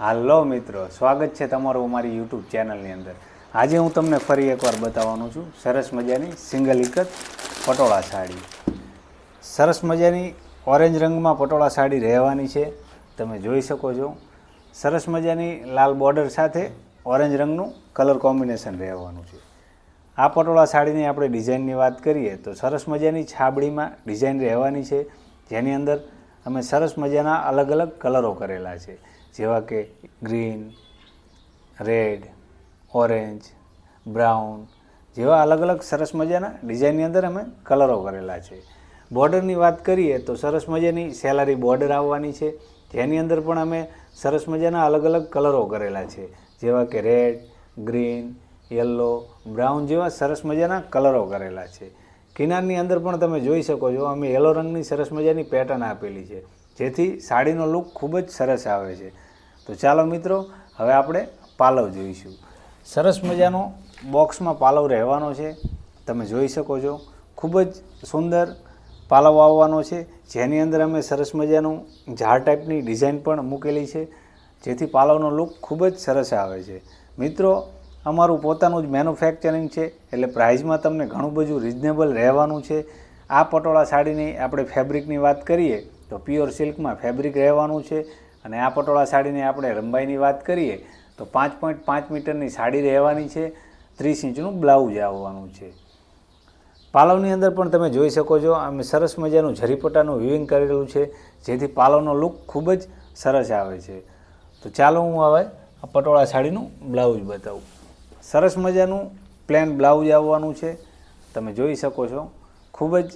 હાલો મિત્રો, સ્વાગત છે તમારું અમારી યુટ્યુબ ચેનલની અંદર. આજે હું તમને ફરી એકવાર બતાવવાનું છું, સરસ મજાની સિંગલ ઇકત પટોળા સાડી. સરસ મજાની ઓરેન્જ રંગમાં પટોળા સાડી રહેવાની છે, તમે જોઈ શકો છો. સરસ મજાની લાલ બોર્ડર સાથે ઓરેન્જ રંગનું કલર કોમ્બિનેશન રહેવાનું છે. આ પટોળા સાડીની આપણે ડિઝાઇનની વાત કરીએ, તો સરસ મજાની છાબડીમાં ડિઝાઇન રહેવાની છે. જેની અંદર અમે સરસ મજાના અલગ અલગ કલરો કરેલા છે. જેવા કે ગ્રીન, રેડ, ઓરેન્જ, બ્રાઉન જેવા અલગ અલગ સરસ મજાના ડિઝાઇનની અંદર અમે કલરો કરેલા છે. બોર્ડરની વાત કરીએ તો સરસ મજાની સેલારી બોર્ડર આવવાની છે. જેની અંદર પણ અમે સરસ મજાના અલગ અલગ કલરો કરેલા છે. જેવા કે રેડ, ગ્રીન, યલો, બ્રાઉન જેવા સરસ મજાના કલરો કરેલા છે. કિનારની અંદર પણ તમે જોઈ શકો છો, અમે યલો રંગની સરસ મજાની પેટર્ન આપેલી છે. જેથી સાડીનો લુક ખૂબ જ સરસ આવે છે. તો ચાલો મિત્રો, હવે આપણે પાલવ જોઈશું. સરસ મજાનો બોક્સમાં પાલવ રહેવાનો છે. તમે જોઈ શકો છો, ખૂબ જ સુંદર પાલવ આવવાનો છે. જેની અંદર અમે સરસ મજાનું ઝાડ ટાઈપની ડિઝાઇન પણ મૂકેલી છે, જેથી પાલવનો લુક ખૂબ જ સરસ આવે છે. મિત્રો, અમારું પોતાનું જ મેન્યુફેક્ચરિંગ છે, એટલે પ્રાઇઝમાં તમને ઘણું બધું રિઝનેબલ રહેવાનું છે. આ પટોળા સાડીની આપણે ફેબ્રિકની વાત કરીએ તો પ્યોર સિલ્કમાં ફેબ્રિક રહેવાનું છે. અને આ પટોળા સાડીની આપણે લંબાઈની વાત કરીએ, તો પાંચ પોઈન્ટ પાંચ મીટરની સાડી રહેવાની છે. ત્રીસ ઇંચનું બ્લાઉઝ આવવાનું છે. પાલવની અંદર પણ તમે જોઈ શકો છો, અમે સરસ મજાનું જરીપટ્ટાનું વિવિંગ કરેલું છે, જેથી પાલવનો લુક ખૂબ જ સરસ આવે છે. તો ચાલો હું હવે આ પટોળા સાડીનું બ્લાઉઝ બતાવું. સરસ મજાનું પ્લેન બ્લાઉઝ આવવાનું છે. તમે જોઈ શકો છો, ખૂબ જ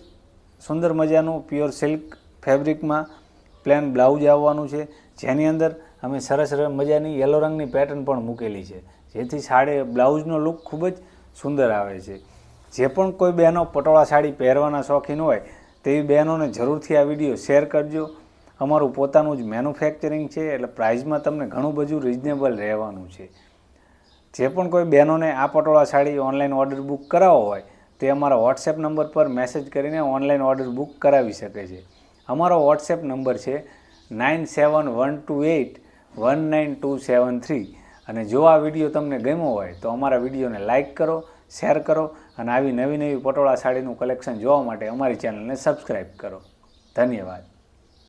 સુંદર મજાનું પ્યોર સિલ્ક ફેબ્રિકમાં પ્લેન બ્લાઉઝ આવવાનું છે. જેની અંદર અમે સરસ મજાની યલો રંગની પેટર્ન પણ મૂકેલી છે. જેથી સાડી બ્લાઉઝનો લુક ખૂબ જ સુંદર આવે છે. જે પણ કોઈ બહેનો પટોળા સાડી પહેરવાના શોખીન હોય, તેવી બહેનોને જરૂરથી આ વીડિયો શેર કરજો. અમારું પોતાનું જ મેન્યુફેક્ચરિંગ છે, એટલે પ્રાઇઝમાં તમને ઘણું બધું રિઝનેબલ રહેવાનું છે. જે પણ કોઈ બહેનોને આ patola sari online order book કરાવવો હોય, તે અમારા વોટ્સએપ નંબર પર મેસેજ કરીને ઓનલાઈન ઓર્ડર બુક કરાવી શકે છે. અમારો વોટ્સએપ નંબર છે nine seven one two eight one nine two seven three. અને જો આ વીડિયો તમને ગમ્યો હોય તો અમારા વિડીયોને લાઇક કરો, શેર કરો અને આવી નવી નવી પટોળા સાડીનું કલેક્શન જોવા માટે અમારી ચેનલને સબસ્ક્રાઈબ કરો. ધન્યવાદ.